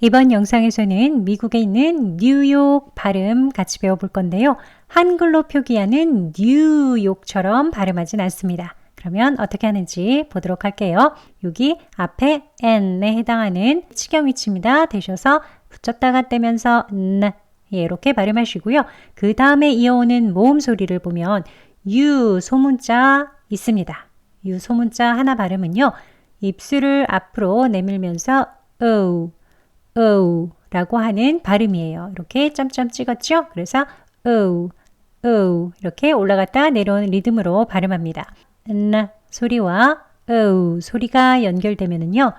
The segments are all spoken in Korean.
이번 영상에서는 미국에 있는 뉴욕 발음 같이 배워볼 건데요. 한글로 표기하는 뉴욕처럼 발음하진 않습니다. 그러면 어떻게 하는지 보도록 할게요. 여기 앞에 n에 해당하는 치경 위치입니다. 되셔서 붙였다가 떼면서 n 예, 이렇게 발음하시고요. 그 다음에 이어오는 모음 소리를 보면 U 소문자 있습니다. U 소문자 하나 발음은요. 입술을 앞으로 내밀면서 O, O 라고 하는 발음이에요. 이렇게 점점 찍었죠? 그래서 O, O 이렇게 올라갔다 내려오는 리듬으로 발음합니다. N 소리와 O 소리가 연결되면은요.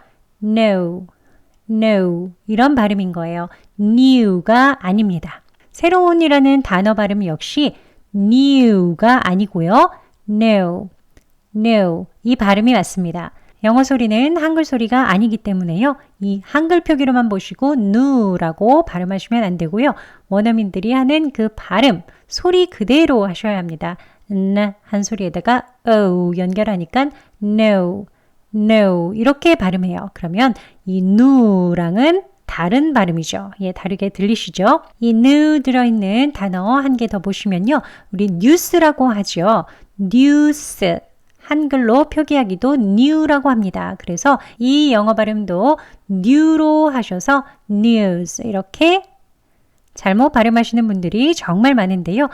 No, no 이런 발음인 거예요. new가 아닙니다. 새로운이라는 단어 발음 역시 new가 아니고요. no, no 이 발음이 맞습니다. 영어 소리는 한글 소리가 아니기 때문에요. 이 한글 표기로만 보시고 누라고 발음하시면 안 되고요. 원어민들이 하는 그 발음, 소리 그대로 하셔야 합니다. 나한 소리에다가 o 연결하니까 no, no 이렇게 발음해요. 그러면 이 누랑은 다른 발음이죠. 예, 다르게 들리시죠? 이 n 들어있는 단어 한 개 더 보시면요. 우리 뉴스라고 하죠. 뉴스. 한글로 표기하기도 new라고 합니다. 그래서 이 영어 발음도 new로 하셔서 news 이렇게 잘못 발음하시는 분들이 정말 많은데요.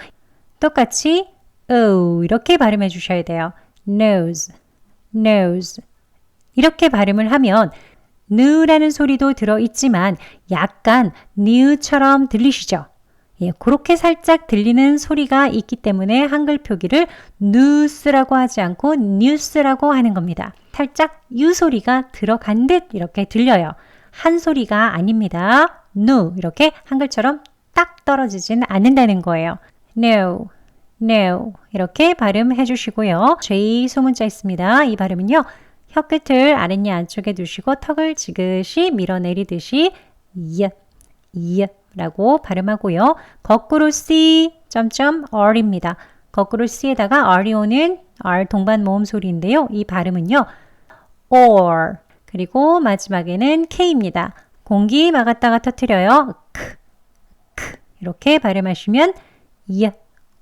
똑같이 o 이렇게 발음해 주셔야 돼요. nose, nose 이렇게 발음을 하면 느라는 소리도 들어 있지만 약간 니으처럼 들리시죠? 예, 그렇게 살짝 들리는 소리가 있기 때문에 한글 표기를 뉴스라고 하지 않고 뉴스라고 하는 겁니다. 살짝 유 소리가 들어간 듯 이렇게 들려요. 한 소리가 아닙니다. 누 이렇게 한글처럼 딱 떨어지진 않는다는 거예요. No, no 이렇게 발음해 주시고요. J 소문자 있습니다. 이 발음은요. 혀끝을 아랫니 안쪽에 두시고 턱을 지그시 밀어내리듯이 이, 이 라고 발음하고요. 거꾸로 C, 점점 R입니다. 거꾸로 C에다가 R이 오는 R 동반 모음 소리인데요. 이 발음은요. or 그리고 마지막에는 K입니다. 공기 막았다가 터트려요. 크, 크 이렇게 발음하시면 이,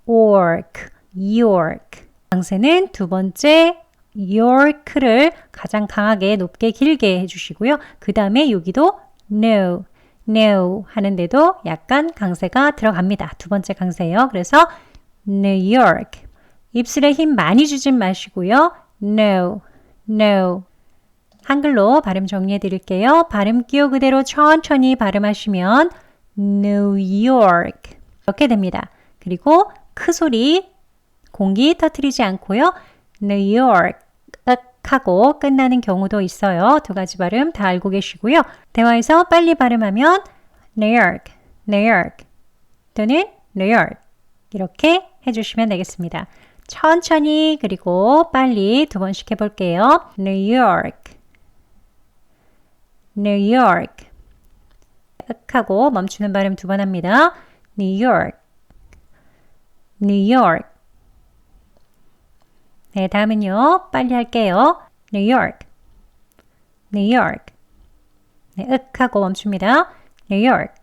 ork, york 강세는 두 번째 York를 가장 강하게 높게 길게 해주시고요. 그 다음에 여기도 no, no 하는데도 약간 강세가 들어갑니다. 두 번째 강세예요. 그래서 New York 입술에 힘 많이 주진 마시고요. No, no 한글로 발음 정리해 드릴게요. 발음 기호 그대로 천천히 발음하시면 New York 이렇게 됩니다. 그리고 크 소리 공기 터트리지 않고요. New York 하고 끝나는 경우도 있어요. 두 가지 발음 다 알고 계시고요. 대화에서 빨리 발음하면 New York, New York 또는 New York 이렇게 해주시면 되겠습니다. 천천히 그리고 빨리 두 번씩 해볼게요. New York, New York 하고 멈추는 발음 두 번 합니다. New York, New York 네, 다음은요. 빨리 할게요. New York. 네, 윽 하고 멈춥니다. New York.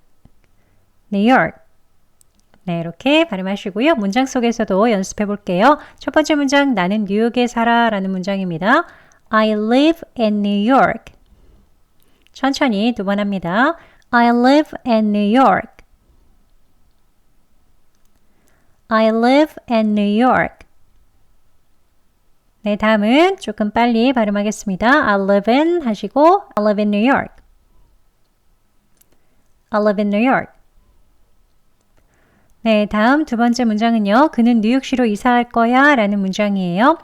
네, 이렇게 발음하시고요. 문장 속에서도 연습해 볼게요. 첫 번째 문장, 나는 뉴욕에 살아 라는 문장입니다. I live in New York. 천천히 두 번 합니다. I live in New York. I live in New York. 네, 다음은 조금 빨리 발음하겠습니다. I live in 하시고 I live in New York. I live in New York. 네, 다음 두 번째 문장은요. 그는 뉴욕시로 이사할 거야 라는 문장이에요.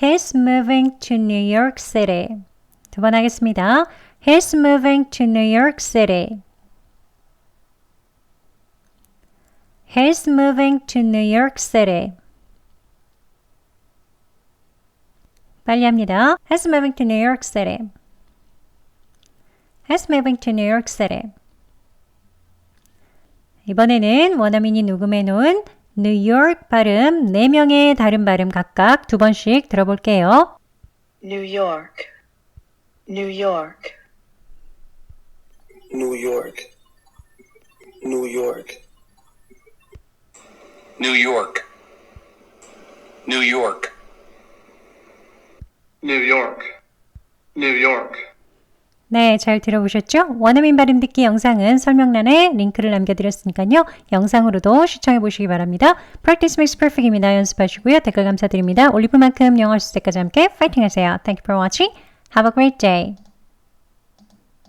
He's moving to New York City. 두 번 하겠습니다. He's moving to New York City. He's moving to New York City. 빨리 합니다. Has moving to New York City. Has moving to New York City. 이번에는 원어민이 녹음해 놓은 뉴욕 발음 4명의 다른 발음 각각 두 번씩 들어볼게요. New York, New York, New New York, New York, New York. New York. New York, New York. 네, 잘 들어보셨죠? 원어민 발음 듣기 영상은 설명란에 링크를 남겨드렸으니까요. 영상으로도 시청해 보시기 바랍니다. Practice makes perfect입니다. 연습하시고요. 댓글 감사드립니다. 올리브만큼 영어 때까지 함께 파이팅 하세요. Thank you for watching. Have a great day.